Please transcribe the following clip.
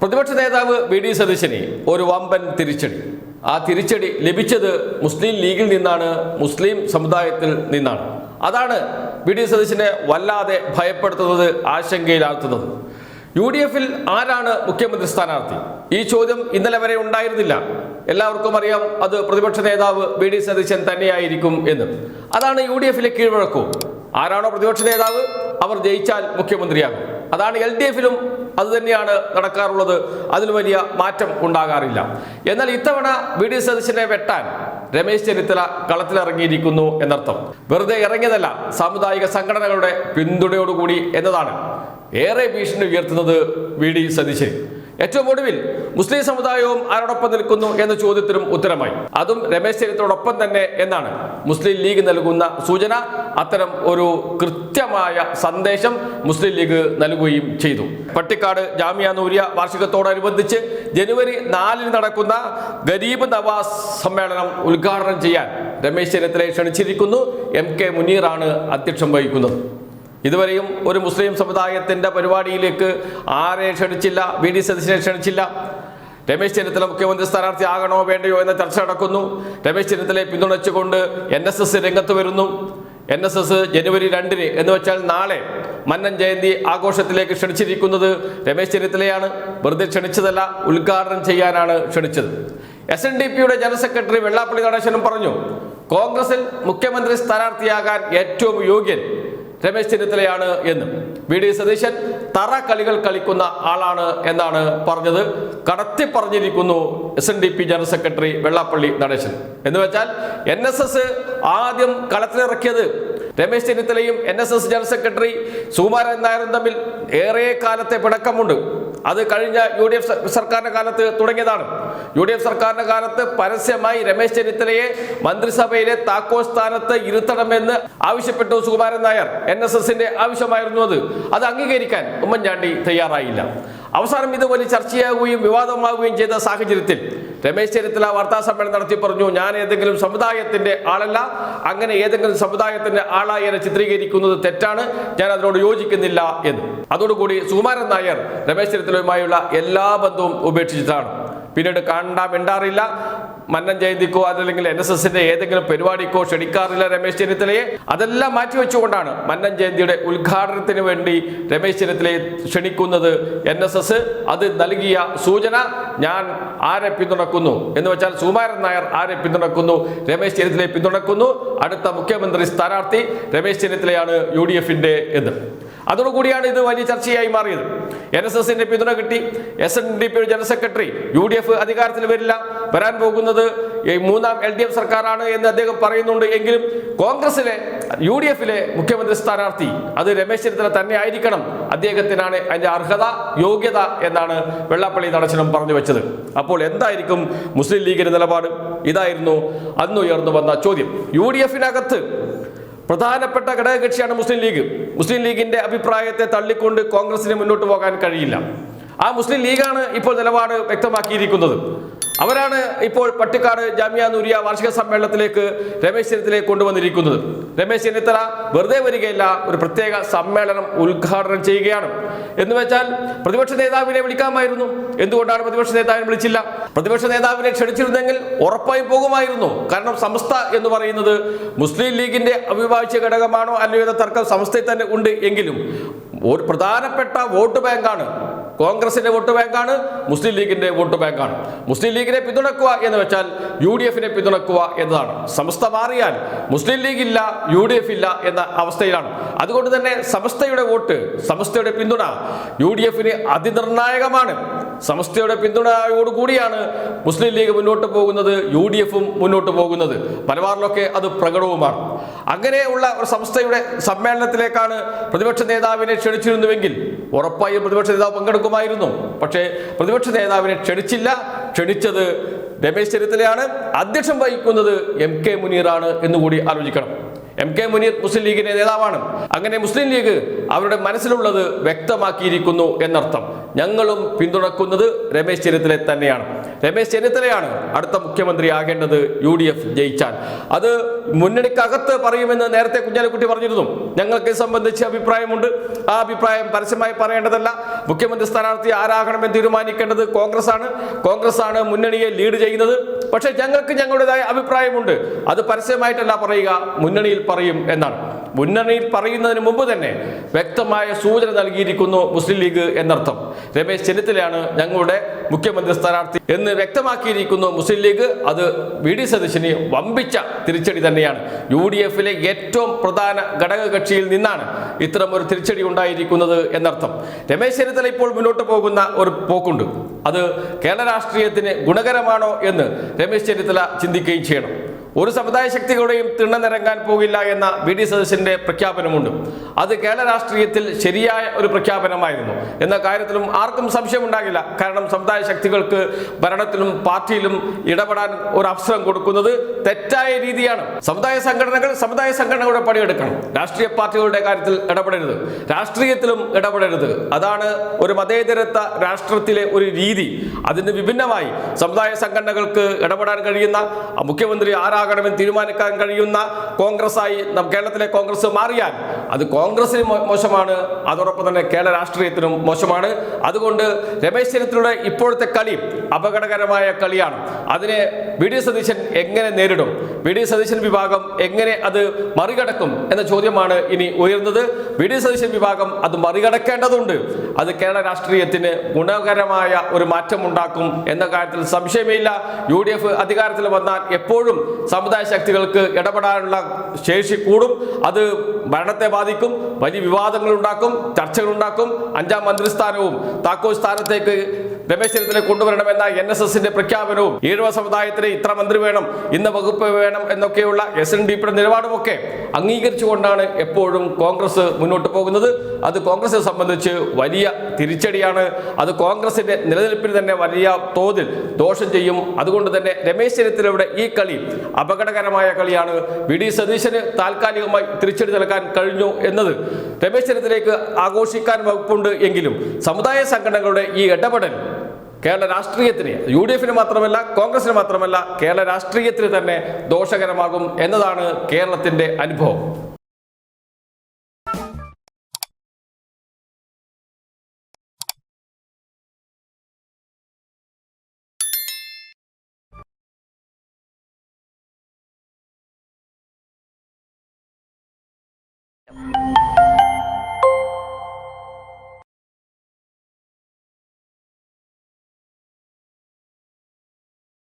പ്രതിപക്ഷ നേതാവ് V D സതീശന് ഒരു വമ്പൻ തിരിച്ചടി. ആ തിരിച്ചടി ലഭിച്ചത് മുസ്ലിം ലീഗിൽ നിന്നാണ് മുസ്ലിം സമുദായത്തിൽ നിന്നാണ്. അതാണ് വി ഡി സതീശനെ വല്ലാതെ ഭയപ്പെടുത്തുന്നത് ആശങ്കയിലാഴ്ത്തുന്നത്. യു ഡി എഫിൽ ആരാണ് മുഖ്യമന്ത്രി സ്ഥാനാർത്ഥി? ഈ ചോദ്യം ഇന്നലെ വരെ ഉണ്ടായിരുന്നില്ല. എല്ലാവർക്കും അറിയാം അത് പ്രതിപക്ഷ നേതാവ് വി ഡി സതീശൻ തന്നെയായിരിക്കും എന്ന്. അതാണ് യു ഡി എഫിലെ കീഴ്വഴക്കവും. ആരാണോ പ്രതിപക്ഷ നേതാവ് അവർ ജയിച്ചാൽ മുഖ്യമന്ത്രിയാകും. അതാണ് എൽ ഡി എഫിലും അത് തന്നെയാണ് നടക്കാറുള്ളത്. അതിൽ വലിയ മാറ്റം ഉണ്ടാകാറില്ല. എന്നാൽ ഇത്തവണ വി ഡി സതീശനെ വെട്ടാൻ രമേശ് ചെന്നിത്തല കളത്തിലിറങ്ങിയിരിക്കുന്നു എന്നർത്ഥം. വെറുതെ ഇറങ്ങിയതല്ല സാമുദായിക സംഘടനകളുടെ പിന്തുണയോടുകൂടി എന്നതാണ്. ഏറെ ഭീഷണി ഉയർത്തുന്നത് വി ഡി സതീശൻ. ഏറ്റവും ഒടുവിൽ മുസ്ലിം സമുദായവും ആരോടൊപ്പം നിൽക്കുന്നു എന്ന ചോദ്യത്തിനും ഉത്തരമായി. അതും രമേശ് ചെന്നിത്തലയോടൊപ്പം തന്നെ എന്നാണ് മുസ്ലിം ലീഗ് നൽകുന്ന സൂചന. അത്തരം ഒരു കൃത്യമായ സന്ദേശം മുസ്ലിം ലീഗ് നൽകുകയും ചെയ്തു. പട്ടിക്കാട് ജാമിയ നൂരിയ വാർഷികത്തോടനുബന്ധിച്ച് ജനുവരി നാലിന് നടക്കുന്ന ഗരീബ് നവാസ് സമ്മേളനം ഉദ്ഘാടനം ചെയ്യാൻ രമേശ് ചെന്നിത്തലയെ ക്ഷണിച്ചിരിക്കുന്നു. എം കെ മുനീറാണ് അധ്യക്ഷം വഹിക്കുന്നത്. ഇതുവരെയും ഒരു മുസ്ലിം സമുദായത്തിന്റെ പരിപാടിയിലേക്ക് ആരെ ക്ഷണിച്ചില്ല വി ഡി സതീശനെ ക്ഷണിച്ചില്ല. രമേശ് ചെന്നിത്തല മുഖ്യമന്ത്രി സ്ഥാനാർത്ഥി ആകണോ വേണ്ടയോ എന്ന ചർച്ച നടക്കുന്നു. രമേശ് ചെന്നിത്തലയെ പിന്തുണച്ചുകൊണ്ട് എൻ എസ് എസ് രംഗത്ത് വരുന്നു. എൻ എസ് എസ് ജനുവരി രണ്ടിന് എന്ന് വെച്ചാൽ നാളെ മന്നൻ ജയന്തി ആഘോഷത്തിലേക്ക് ക്ഷണിച്ചിരിക്കുന്നത് രമേശ് ചെന്നിത്തലയാണ്. വെറുതെ ക്ഷണിച്ചതല്ല ഉദ്ഘാടനം ചെയ്യാനാണ് ക്ഷണിച്ചത്. എസ് എൻ ഡി പിയുടെ ജനറൽ സെക്രട്ടറി വെള്ളാപ്പള്ളി നടേശനും പറഞ്ഞു കോൺഗ്രസിൽ മുഖ്യമന്ത്രി സ്ഥാനാർത്ഥിയാകാൻ ഏറ്റവും യോഗ്യൻ രമേശ് ചെന്നിത്തലയാണ് എന്ന്. വി. ഡി. സതീശൻ തറ കളികൾ കളിക്കുന്ന ആളാണ് എന്നാണ് പറഞ്ഞത്. കടത്തി പറഞ്ഞിരിക്കുന്നു S N D P general secretary Vellappally Natesan. എന്ന് വെച്ചാൽ എൻ എസ് എസ് ആദ്യം കളത്തിലിറക്കിയത് രമേശ് ചെന്നിത്തലയും N S S general secretary Sukumaran നായരും തമ്മിൽ ഏറെ കാലത്തെ പിണക്കമുണ്ട്. അത് കഴിഞ്ഞ യു ഡി എഫ് സർക്കാരിന്റെ കാലത്ത് തുടങ്ങിയതാണ്. യു ഡി എഫ് സർക്കാരിന്റെ കാലത്ത് പരസ്യമായി രമേശ് ചെന്നിത്തലയെ മന്ത്രിസഭയിലെ താക്കോൽ സ്ഥാനത്ത് ഇരുത്തണമെന്ന് ആവശ്യപ്പെട്ടു സുകുമാരൻ നായർ. എൻ എസ് എസിന്റെ ആവശ്യമായിരുന്നു അത്. അത് അംഗീകരിക്കാൻ ഉമ്മൻചാണ്ടി തയ്യാറായില്ല. അവസാനം ഇതുപോലെ ചർച്ചയാകുകയും വിവാദമാകുകയും ചെയ്ത സാഹചര്യത്തിൽ രമേശ് ചെന്നിത്തല വാർത്താ സമ്മേളനം നടത്തി പറഞ്ഞു ഞാൻ ഏതെങ്കിലും സമുദായത്തിന്റെ ആളല്ല. അങ്ങനെ ഏതെങ്കിലും സമുദായത്തിന്റെ ആളായി എന്നെ ചിത്രീകരിക്കുന്നത് തെറ്റാണ്. ഞാൻ അതിനോട് യോജിക്കുന്നില്ല എന്ന്. അതോടുകൂടി സുകുമാരൻ നായർ രമേശ് ചെന്നിത്തലയുമായുള്ള എല്ലാ ബന്ധവും ഉപേക്ഷിച്ചതാണ് പിന്നീട് കാണണ്ട മിണ്ടാറില്ല. മന്നൻ ജയന്തിക്കോ അതല്ലെങ്കിൽ എൻ എസ് എസിന്റെ ഏതെങ്കിലും പരിപാടിക്കോ ക്ഷണിക്കാറില്ല രമേശ് ചെന്നിത്തലയെ. അതെല്ലാം മാറ്റിവെച്ചുകൊണ്ടാണ് മന്നൻ ജയന്തിയുടെ ഉദ്ഘാടനത്തിന് വേണ്ടി രമേശ് ചെന്നിത്തലയെ ക്ഷണിക്കുന്നത് എൻ എസ് എസ്. അത് നൽകിയ സൂചന ഞാൻ ആരെ പിന്തുണക്കുന്നു എന്ന് വെച്ചാൽ സുമാരൻ നായർ ആരെ പിന്തുണക്കുന്നു രമേശ് ചെന്നിത്തലയെ പിന്തുണക്കുന്നു അടുത്ത മുഖ്യമന്ത്രി സ്ഥാനാർത്ഥി രമേശ് ചെന്നിത്തലയാണ് യു ഡി എഫിന്റെ എന്ന് അതോടുകൂടിയാണ് ഇത് വലിയ ചർച്ചയായി മാറിയത്. എൻ എസ് എസിന്റെ പിന്തുണ കിട്ടി. S N D P general secretary U D F അധികാരത്തിൽ വരില്ല. വരാൻ പോകുന്നത് മൂന്നാം എൽ ഡി എഫ് സർക്കാരാണ് എന്ന് അദ്ദേഹം പറയുന്നുണ്ട് എങ്കിലും കോൺഗ്രസിലെ യു ഡി എഫിലെ മുഖ്യമന്ത്രി സ്ഥാനാർത്ഥി അത് രമേശ് ചെന്നിത്തല തന്നെ ആയിരിക്കണം. അദ്ദേഹത്തിനാണ് അതിന്റെ അർഹത യോഗ്യത എന്നാണ് വെള്ളാപ്പള്ളി നടച്ചനം പറഞ്ഞു വെച്ചത്. അപ്പോൾ എന്തായിരിക്കും മുസ്ലിം ലീഗിന്റെ നിലപാട്? ഇതായിരുന്നു അന്നുയർന്നു വന്ന ചോദ്യം. യു ഡി എഫിനകത്ത് പ്രധാനപ്പെട്ട ഘടകകക്ഷിയാണ് മുസ്ലിം ലീഗ്. മുസ്ലിം ലീഗിന്റെ അഭിപ്രായത്തെ തള്ളിക്കൊണ്ട് കോൺഗ്രസിന് മുന്നോട്ട് പോകാൻ കഴിയില്ല. ആ മുസ്ലിം ലീഗാണ് ഇപ്പോൾ നിലപാട് വ്യക്തമാക്കിയിരിക്കുന്നത്. അവരാണ് ഇപ്പോൾ പട്ടിക്കാട് ജാമിയ നൂരിയ വാർഷിക സമ്മേളനത്തിലേക്ക് രമേശ് ചെന്നിത്തലയെ കൊണ്ടുവന്നിരിക്കുന്നത്. രമേശ് ചെന്നിത്തല വെറുതെ വരികയില്ല ഒരു പ്രത്യേക സമ്മേളനം ഉദ്ഘാടനം ചെയ്യുകയാണ്. എന്ന് വെച്ചാൽ പ്രതിപക്ഷ നേതാവിനെ വിളിക്കാമായിരുന്നു. എന്തുകൊണ്ടാണ് പ്രതിപക്ഷ നേതാവിനെ വിളിച്ചില്ല? പ്രതിപക്ഷ നേതാവിനെ ക്ഷണിച്ചിരുന്നെങ്കിൽ ഉറപ്പായി പോകുമായിരുന്നു. കാരണം സംസ്ഥ എന്ന് പറയുന്നത് മുസ്ലിം ലീഗിന്റെ അവിഭാജ്യ ഘടകമാണോ അല്ലയോ എന്ന തർക്കം സംസ്ഥയിൽ തന്നെ ഉണ്ട് എങ്കിലും ഒരു പ്രധാനപ്പെട്ട വോട്ട് ബാങ്കാണ്. കോൺഗ്രസിന്റെ വോട്ട് ബാങ്കാണ് മുസ്ലിം ലീഗിന്റെ വോട്ട് ബാങ്കാണ്. മുസ്ലിം ലീഗിനെ പിന്തുണക്കുക എന്ന് വെച്ചാൽ യു ഡി എഫിനെ പിന്തുണക്കുക എന്നതാണ്. സമസ്ത മാറിയാൽ മുസ്ലിം ലീഗ് ഇല്ല യു ഡി എഫ് ഇല്ല എന്ന അവസ്ഥയിലാണ്. അതുകൊണ്ട് തന്നെ സമസ്തയുടെ വോട്ട് സമസ്തയുടെ പിന്തുണ യു ഡി എഫിന് അതിനിർണായകമാണ്. സമസ്തയുടെ പിന്തുണയോടുകൂടിയാണ് മുസ്ലിം ലീഗ് മുന്നോട്ട് പോകുന്നത് യു ഡി എഫും മുന്നോട്ട് പോകുന്നത്. മലബാറിലൊക്കെ അത് പ്രകടവുമാണ്. അങ്ങനെയുള്ള ഒരു സംസ്ഥയുടെ സമ്മേളനത്തിലേക്കാണ് പ്രതിപക്ഷ നേതാവിനെ ക്ഷണിച്ചിരുന്നുവെങ്കിൽ ഉറപ്പായും പ്രതിപക്ഷ നേതാവ് പങ്കെടുക്കുമായിരുന്നു പക്ഷേ പ്രതിപക്ഷ നേതാവിനെ ക്ഷണിച്ചില്ല. ക്ഷണിച്ചത് രമേശ് ചെന്നിത്തലയാണ്. അധ്യക്ഷം വഹിക്കുന്നത് എം കെ മുനീറാണ് എന്നുകൂടി ആലോചിക്കണം. എം കെ മുനീർ മുസ്ലിം ലീഗിന്റെ നേതാവാണ്. അങ്ങനെ മുസ്ലിം ലീഗ് അവരുടെ മനസ്സിലുള്ളത് വ്യക്തമാക്കിയിരിക്കുന്നു എന്നർത്ഥം. ഞങ്ങളും പിന്തുണക്കുന്നത് രമേശ് ചെന്നിത്തല തന്നെയാണ്. രമേശ് ചെന്നിത്തലയാണ് അടുത്ത മുഖ്യമന്ത്രി ആകേണ്ടത് യു ഡി എഫ് ജയിച്ചാൽ. അത് മുന്നണിക്കകത്ത് പറയുമെന്ന് നേരത്തെ കുഞ്ഞാലിക്കുട്ടി പറഞ്ഞിരുന്നു. ഞങ്ങൾക്ക് സംബന്ധിച്ച് അഭിപ്രായമുണ്ട്. ആ അഭിപ്രായം പരസ്യമായി പറയേണ്ടതല്ല. മുഖ്യമന്ത്രി സ്ഥാനാർത്ഥി ആരാകണമെന്ന് തീരുമാനിക്കേണ്ടത് കോൺഗ്രസ് ആണ് കോൺഗ്രസ് ആണ് മുന്നണിയെ ലീഡ് ചെയ്യുന്നത്. പക്ഷേ ഞങ്ങൾക്ക് ഞങ്ങളുടേതായ അഭിപ്രായമുണ്ട്. അത് പരസ്യമായിട്ടല്ല പറയുക മുന്നണിയിൽ പറയും എന്നാണ്. മുന്നണിയിൽ പറയുന്നതിന് മുമ്പ് തന്നെ വ്യക്തമായ സൂചന നൽകിയിരിക്കുന്നു മുസ്ലിം ലീഗ് എന്നർത്ഥം. രമേശ് ചെന്നിത്തലയാണ് ഞങ്ങളുടെ മുഖ്യമന്ത്രി സ്ഥാനാർത്ഥി എന്ന് വ്യക്തമാക്കിയിരിക്കുന്നു മുസ്ലിം ലീഗ്. അത് വി ഡി സതീശന് വമ്പിച്ച തിരിച്ചടി തന്നെയാണ്. യു ഡി എഫിലെ ഏറ്റവും പ്രധാന ഘടക കക്ഷിയിൽ നിന്നാണ് ഇത്തരം ഒരു തിരിച്ചടി ഉണ്ടായിരിക്കുന്നത് എന്നർത്ഥം. രമേശ് ചെന്നിത്തല ഇപ്പോൾ മുന്നോട്ട് പോകുന്ന ഒരു പോക്കുണ്ട്. അത് കേരള രാഷ്ട്രീയത്തിന് ഗുണകരമാണോ എന്ന് രമേശ് ചെന്നിത്തല ചിന്തിക്കുകയും ചെയ്യണം. ഒരു സമുദായ ശക്തികളുടെയും തിണ്ണനിറങ്ങാൻ പോകില്ല എന്ന വി ഡി സതീശന്റെ പ്രഖ്യാപനമുണ്ട്. അത് കേരള രാഷ്ട്രീയത്തിൽ ശരിയായ ഒരു പ്രഖ്യാപനമായിരുന്നു. എന്ന കാര്യത്തിലും ആർക്കും സംശയമുണ്ടാകില്ല. കാരണം സമുദായ ശക്തികൾക്ക് ഭരണത്തിലും പാർട്ടിയിലും ഇടപെടാൻ ഒരു അവസരം കൊടുക്കുന്നത് തെറ്റായ രീതിയാണ്. സമുദായ സംഘടനകൾ സമുദായ സംഘടനകളുടെ പണിയെടുക്കണം രാഷ്ട്രീയ പാർട്ടികളുടെ കാര്യത്തിൽ ഇടപെടരുത്. രാഷ്ട്രീയത്തിലും ഇടപെടരുത്. അതാണ് ഒരു മതേതരത്വ രാഷ്ട്രത്തിലെ ഒരു രീതി. അതിന് വിഭിന്നമായി സമുദായ സംഘടനകൾക്ക് ഇടപെടാൻ കഴിയുന്ന മുഖ്യമന്ത്രി മുഖ്യമന്ത്രി ആരാകണമെന്ന് തീരുമാനിക്കാൻ കഴിയുന്ന കോൺഗ്രസ്സായി കേരളത്തിലെ കോൺഗ്രസ് മാറിയാൽ അത് കോൺഗ്രസിന് മോശമാണ്. അതോടൊപ്പം തന്നെ കേരള രാഷ്ട്രീയത്തിനും മോശമാണ്. അതുകൊണ്ട് രമേശ് ചെന്നിത്തലയുടെ ഇപ്പോഴത്തെ കളി അപകടകരമായ കളിയാണ്. അതിനെ വി. ഡി. സതീശൻ എങ്ങനെ നേരിടും? വി. ഡി. സതീശൻ വിഭാഗം എങ്ങനെ അത് മറികടക്കും എന്ന ചോദ്യമാണ് ഇനി ഉയർന്നത് വി. ഡി. സതീശൻ വിഭാഗം അത് മറികടക്കേണ്ടതുണ്ട്. അത് കേരള രാഷ്ട്രീയത്തിന് ഗുണകരമായ ഒരു മാറ്റം ഉണ്ടാക്കും എന്ന കാര്യത്തിൽ സംശയമേയില്ല യു. ഡി. എഫ് അധികാരത്തിൽ വന്നാൽ എപ്പോഴും സമുദായ ശക്തികൾക്ക് ഇടപെടാനുള്ള ശേഷി കൂടും. അത് ഭരണത്തെ ബാധിക്കും. വലിയ വിവാദങ്ങൾ ഉണ്ടാക്കും. ചർച്ചകൾ ഉണ്ടാക്കും. അഞ്ചാം മന്ത്രിസ്ഥാനവും താക്കോൽ സ്ഥാനത്തേക്ക് രമേശ് ചെന്നിത്തല കൊണ്ടുവരണമെന്ന എൻ എസ് എസിന്റെ പ്രഖ്യാപനവും ഈഴവ സമുദായത്തിന് ഇത്ര മന്ത്രി വേണം ഇന്ന വകുപ്പ് വേണം എന്നൊക്കെയുള്ള എസ് എൻ ഡി പിയുടെ നിലപാടുമൊക്കെ അംഗീകരിച്ചുകൊണ്ടാണ് എപ്പോഴും കോൺഗ്രസ് മുന്നോട്ട് പോകുന്നത്. അത് കോൺഗ്രസിനെ സംബന്ധിച്ച് വലിയ തിരിച്ചടിയാണ്. അത് കോൺഗ്രസിന്റെ നിലനിൽപ്പിന് തന്നെ വലിയ തോതിൽ ദോഷം ചെയ്യും. അതുകൊണ്ട് തന്നെ രമേശ് ചെന്നിത്തലയുടെ ഈ കളി അപകടകരമായ കളിയാണ്. വി ഡി സതീശന് താൽക്കാലികമായി തിരിച്ചടി നൽകാൻ കഴിഞ്ഞു എന്നത് രമേശ് ചെന്നിത്തലയ്ക്ക് ആഘോഷിക്കാൻ വകുപ്പുണ്ട് എങ്കിലും സമുദായ സംഘടനകളുടെ ഈ ഇടപെടൽ കേരള രാഷ്ട്രീയത്തിന് യു ഡി എഫിന് മാത്രമല്ല കോൺഗ്രസിന് മാത്രമല്ല കേരള രാഷ്ട്രീയത്തിന് തന്നെ ദോഷകരമാകും എന്നതാണ് കേരളത്തിന്റെ അനുഭവം.